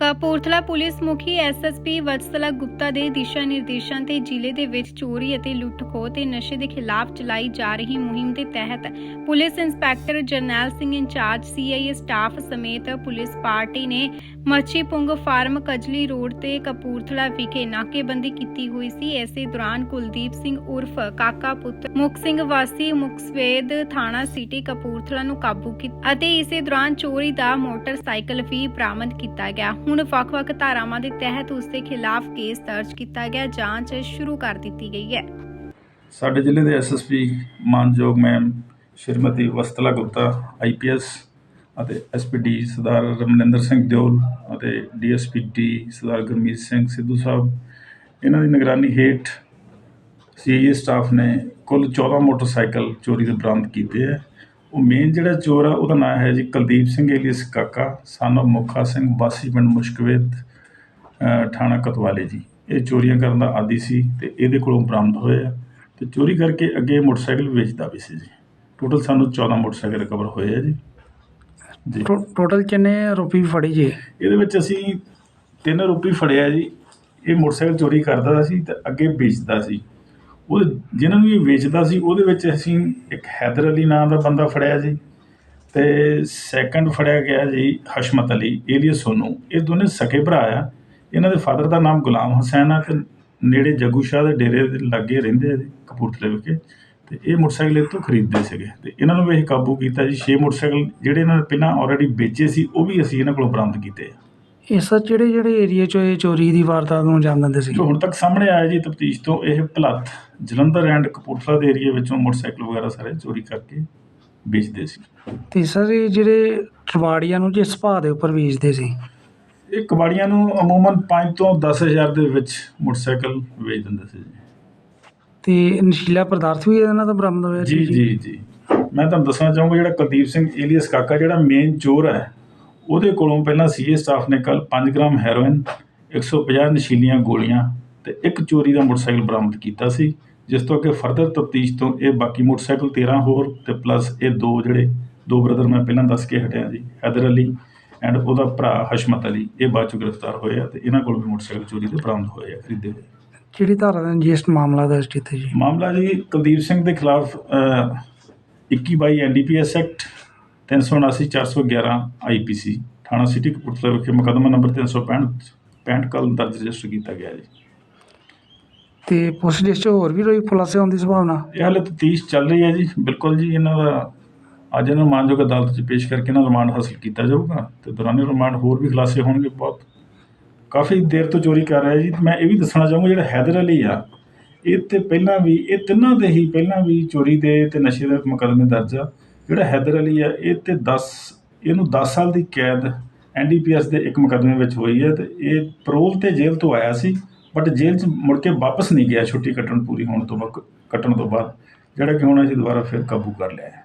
Kapurthala police ਮੁਖੀ SSP Vatsala Gupta ਦੇ ਦਿਸ਼ਾ ਨਿਰਦੇਸ਼ਾਂ ਤੇ ਜ਼ਿਲ੍ਹੇ ਦੇ ਵਿੱਚ ਚੋਰੀ ਅਤੇ ਲੁੱਟ-ਖੋਹ ਤੇ ਨਸ਼ੇ ਦੇ ਖਿਲਾਫ ਚਲਾਈ ਜਾ ਰਹੀ ਮੁਹਿੰਮ ਦੇ ਤਹਿਤ police inspector Jarnail Singh incharge CIA staff ਸਮੇਤ ਪੁਲਿਸ ਪਾਰਟੀ ਨੇ ਮੱਛੀ ਪੁੰਗ ਫਾਰਮ ਕਜਲੀ ਰੋਡ ਤੇ ਕਪੂਰਥਲਾ ਵਿਖੇ ਨਾਕੇਬੰਦੀ ਕੀਤੀ ਹੋਈ ਸੀ। ਇਸੇ ਦੌਰਾਨ ਕੁਲਦੀਪ ਸਿੰਘ ਉਰਫ ਕਾਕਾ ਪੁੱਤਰ ਮੁਖ ਸਿੰਘ ਵਾਸੀ ਮੁਕਸਵੇਦ ਥਾਣਾ ਸਿਟੀ ਕਪੂਰਥਲਾ ਨੂੰ ਕਾਬੂ ਕੀਤਾ ਅਤੇ ਇਸੇ ਦੌਰਾਨ ਚੋਰੀ ਦਾ ਮੋਟਰਸਾਈਕਲ ਵੀ ਬਰਾਮਦ ਕੀਤਾ ਗਿਆ। ਹੁਣ ਵੱਖ-ਵੱਖ ਧਾਰਾਵਾਂ ਦੇ ਤਹਿਤ ਉਸ ਦੇ ਖਿਲਾਫ ਕੇਸ ਦਰਜ ਕੀਤਾ ਗਿਆ, ਜਾਂਚ ਸ਼ੁਰੂ ਕਰ ਦਿੱਤੀ ਗਈ ਹੈ। ਸਾਡੇ ਜ਼ਿਲ੍ਹੇ ਦੇ ਐਸਐਸਪੀ ਮਾਨਯੋਗ ਮੈਮ ਸ਼੍ਰੀਮਤੀ ਵਸਤਲਾ ਗੁਪਤਾ ਆਈਪੀਐਸ ਅਤੇ ਐਸਪੀਡੀ ਸਰਦਾਰ ਰਮਨਿੰਦਰ ਸਿੰਘ ਦਿਓਲ ਅਤੇ ਡੀਐਸਪੀ ਡੀ ਸਰਦਾਰ ਗੁਰਮੀਤ ਸਿੰਘ ਸਿੱਧੂ ਸਾਹਿਬ, ਇਹਨਾਂ ਦੀ ਨਿਗਰਾਨੀ ਹੇਠ ਸੀਆਈਏ ਸਟਾਫ ਨੇ ਕੁੱਲ 14 ਮੋਟਰਸਾਈਕਲ ਚੋਰੀ ਦੇ ਬਰਾਮਦ ਕੀਤੇ ਹੈ। ਉਹ ਮੇਨ ਜਿਹੜਾ ਚੋਰ ਆ ਉਹਦਾ ਨਾਮ ਹੈ ਜੀ ਕੁਲਦੀਪ ਸਿੰਘ ਏਲੀਅਸ ਕਾਕਾ of ਮੁੱਖਾ ਸਿੰਘ ਵਾਸੀ ਪਿੰਡ ਮੁਸ਼ਕਵੇਦ ਅ, ਥਾਣਾ ਕਤਵਾਲੇ ਜੀ। ਇਹ ਚੋਰੀਆਂ ਕਰਨ ਦਾ ਆਦੀ ਸੀ ਤੇ ਇਹਦੇ ਕੋਲੋਂ ਬਰਾਮਦ ਹੋਏ ਆ ਤੇ ਚੋਰੀ ਕਰਕੇ ਅੱਗੇ ਮੋਟਰਸਾਈਕਲ ਵੇਚਦਾ ਵੀ ਸੀ ਜੀ। ਟੋਟਲ ਸਾਨੂੰ 14 ਮੋਟਰਸਾਈਕਲ ਰਿਕਵਰ ਹੋਏ ਆ ਜੀ। ਜੀ। ਟੋਟਲ ਕਿੰਨੇ ਰੁਪਏ ਫੜੀ ਜੀ? ਇਹਦੇ ਵਿੱਚ ਅਸੀਂ ਤਿੰਨ ਰੁਪਏ ਫੜਿਆ ਜੀ। ਇਹ ਮੋਟਰਸਾਈਕਲ ਚੋਰੀ ਕਰਦਾ ਸੀ ਤੇ ਅੱਗੇ ਵੇਚਦਾ ਸੀ। ਉਹ ਜਿਹਨਾਂ ਨੂੰ ਇਹ ਵੇਚਦਾ ਸੀ, ਉਹਦੇ ਵਿੱਚ ਅਸੀਂ ਇੱਕ ਹੈਦਰ ਅਲੀ ਨਾਂ ਦਾ ਬੰਦਾ ਫੜਿਆ ਜੀ ਤੇ ਸੈਕੰਡ ਫੜਿਆ ਗਿਆ ਜੀ ਹਸ਼ਮਤ ਅਲੀ, ਏਲੀਅਸ ਸੋਨੂ। ਇਹ ਦੋਨੇ ਸਕੇ ਭਰਾ ਆ। ਇਹਨਾਂ ਦੇ ਫਾਦਰ ਦਾ ਨਾਮ ਗੁਲਾਮ ਹੁਸੈਨ ਆ ਤੇ ਨੇੜੇ ਜੱਗੂ ਸ਼ਾਹ ਦੇ ਡੇਰੇ ਦੇ ਲਾਗੇ ਰਹਿੰਦੇ ਆ ਜੀ, ਕਪੂਰਥਲੇ ਵਿਖੇ। ਤੇ ਇਹ ਮੋਟਰਸਾਈਕਲ ਇਹ ਤੋਂ ਖਰੀਦਦੇ ਸੀਗੇ। ਤੇ ਇਹਨਾਂ ਨੂੰ ਵੀ ਅਸੀਂ ਕਾਬੂ ਕੀਤਾ ਜੀ 6 ਮੋਟਰਸਾਈਕਲ ਜਿਹੜੇ ਇਹਨਾਂ ਨੇ ਪਹਿਲਾਂ ਆਲਰੇਡੀ ਵੇਚੇ ਸੀ, ਉਹ ਵੀ ਅਸੀਂ ਇਹਨਾਂ ਕੋਲੋਂ ਬਰਾਮਦ ਕੀਤੇ ਆ। ਇਹ ਸਰ ਜਿਹੜੇ ਜਿਹੜੇ ਏਰੀਆ 'ਚ ਇਹ ਚੋਰੀ ਦੀ ਵਾਰਦਾਤ ਨੂੰ ਅੰਜਾਮ ਦਿੰਦੇ ਸੀ? ਜੋ ਹੁਣ ਤੱਕ ਸਾਹਮਣੇ ਆਇਆ ਜੀ ਤਫਤੀਸ਼ ਤੋਂ ਇਹ ਭਲੱਥ ਜਲੰਧਰ ਐਂਡ ਕਪੂਰਥਲਾ ਦੇ ਏਰੀਆ ਵਿੱਚੋਂ ਮੋਟਰਸਾਈਕਲ ਵਗੈਰਾ ਸਾਰੇ ਚੋਰੀ ਕਰਕੇ ਵੇਚਦੇ ਸੀ। ਤੇ ਸਰ ਇਹ ਜਿਹੜੇ ਰਵਾੜੀਆਂ ਨੂੰ ਜਿਸ ਭਾਅ ਦੇ ਉੱਪਰ ਵੇਚਦੇ ਸੀ? ਇਹ ਕਬਾੜੀਆਂ ਨੂੰ ਅਮੂਮਨ 5 ਤੋਂ 10000 ਦੇ ਵਿੱਚ ਮੋਟਰਸਾਈਕਲ ਵੇਚ ਦਿੰਦੇ ਸੀ ਜੀ। ਤੇ ਨਸ਼ੀਲਾ ਪਦਾਰਥ ਵੀ ਇਹਨਾਂ ਦਾ ਬਰਾਮਦ ਹੋਇਆ ਜੀ ਜੀ? ਜੀ ਮੈਂ ਤੁਹਾਨੂੰ ਦੱਸਣਾ ਚਾਹੂੰਗਾ ਜਿਹੜਾ ਕੁਲਦੀਪ ਸਿੰਘ ਏਲੀਅਸ ਕਾਕਾ ਜਿਹੜਾ ਮੇਨ ਚੋਰ ਹੈ ਉਹਦੇ ਕੋਲੋਂ ਪਹਿਲਾਂ ਸੀਏ ਸਟਾਫ ਨੇ ਕੱਲ 5 ਗ੍ਰਾਮ ਹੈਰੋਇਨ 150 ਨਸ਼ੀਲੀਆਂ ਗੋਲੀਆਂ ਤੇ ਇੱਕ ਚੋਰੀ ਦਾ ਮੋਟਰਸਾਈਕਲ ਬਰਾਮਦ ਕੀਤਾ ਸੀ ਜਿਸ ਤੋਂ ਅੱਗੇ ਫਰਦਰ ਤਫਤੀਸ਼ ਤੋਂ ਇਹ ਬਾਕੀ ਮੋਟਰਸਾਈਕਲ 13 ਹੋਰ ਤੇ ਪਲੱਸ ਇਹ ਦੋ ਜਿਹੜੇ ਦੋ ਬ੍ਰਦਰ ਮੈਂ ਪਹਿਲਾਂ ਦੱਸ ਕੇ ਹਟਿਆ ਜੀ ਹੈਦਰ ਅਲੀ ਐਂਡ ਉਹਦਾ ਭਰਾ ਹਸ਼ਮਤ ਅਲੀ ਇਹ ਬਾਅਦ ਚ ਗ੍ਰਿਫਤਾਰ ਹੋਏ ਆ ਤੇ ਇਹਨਾਂ ਕੋਲ ਵੀ ਮੋਟਰਸਾਈਕਲ ਚੋਰੀ ਦੇ ਬਰਾਮਦ ਹੋਏ ਆ ਖਰੀਦੇ ਹੋਏ। ਜਿਹੜੀ ਧਾਰਾ ਦਾ ਜਿਸ ਮਾਮਲਾ ਦਰਜ ਕੀਤਾ ਜੀ? ਮਾਮਲਾ ਜੀ ਕੁਲਦੀਪ ਸਿੰਘ ਦੇ ਖਿਲਾਫ ਅ, 21 ਬਾਈ ਐਨਡੀਪੀਐਸ ਐਕਟ 379 411 ਆਈਪੀਸੀ ਥਾਣਾ ਸਿਟੀ ਕਪੂਰਥਲਾ ਵਿਖੇ ਮੁਕੱਦਮਾ ਨੰਬਰ 365 65 ਕੱਲ ਦਰਜ ਰਜਿਸਟਰ ਕੀਤਾ ਗਿਆ ਜੀ। ਤੇ ਪੁਲਿਸ 'ਚ ਹੋਰ ਵੀ ਕੋਈ ਖੁਲਾਸੇ ਹੋਣ ਦੀ ਸੰਭਾਵਨਾ? ਇਹ ਹਾਲੇ ਤਫਤੀਸ਼ ਚੱਲ ਰਹੀ ਹੈ ਜੀ ਬਿਲਕੁਲ ਜੀ ਇਹਨਾਂ ਦਾ ਅੱਜ ਇਹਨਾਂ ਨੂੰ ਮਾਨਯੋਗ ਅਦਾਲਤ 'ਚ ਪੇਸ਼ ਕਰਕੇ ਇਹਨਾਂ ਦਾ ਰਿਮਾਂਡ ਹਾਸਲ ਕੀਤਾ ਜਾਊਗਾ ਤੇ ਦੌਰਾਨੇ ਰਿਮਾਂਡ ਹੋਰ ਵੀ ਖੁਲਾਸੇ ਹੋਣਗੇ ਬਹੁਤ। ਕਾਫੀ ਦੇਰ ਤੋਂ ਚੋਰੀ ਕਰ ਰਿਹਾ ਜੀ ਤੇ ਮੈਂ ਇਹ ਵੀ ਦੱਸਣਾ ਚਾਹੂੰਗਾ ਜਿਹੜਾ ਹੈਦਰ ਅਲੀ ਆ ਇਹ ਤੇ ਪਹਿਲਾਂ ਵੀ ਇਹ ਤਿੰਨਾਂ ਦੇ ਹੀ ਪਹਿਲਾਂ ਵੀ ਚੋਰੀ ਦੇ ਤੇ ਨਸ਼ੇ ਦੇ ਮੁਕੱਦਮੇ ਦਰਜ ਆ। ਜਿਹੜਾ ਹੈਦਰ ਅਲੀ ਆ ਇਹ ਤੇ 10 ਇਹਨੂੰ 10 ਸਾਲ ਦੀ ਕੈਦ ਐਨਡੀਪੀਐਸ ਦੇ ਇੱਕ ਮੁਕੱਦਮੇ ਵਿੱਚ ਹੋਈ ਹੈ ਤੇ ਇਹ ਪਰੋਲ ਤੇ ਜੇਲ੍ਹ ਤੋਂ ਆਇਆ ਸੀ ਬਟ ਜੇਲ੍ਹ 'ਚ ਮੁੜ ਕੇ ਵਾਪਸ ਨਹੀਂ ਗਿਆ, ਛੁੱਟੀ ਕੱਟਣ ਪੂਰੀ ਹੋਣ ਤੋਂ ਬਾਅਦ ਕੱਟਣ ਤੋਂ ਬਾਅਦ, ਜਿਹੜਾ ਕਿ ਹੁਣ ਅਸੀਂ ਦੁਬਾਰਾ ਫਿਰ ਕਾਬੂ ਕਰ ਲਿਆ ਹੈ।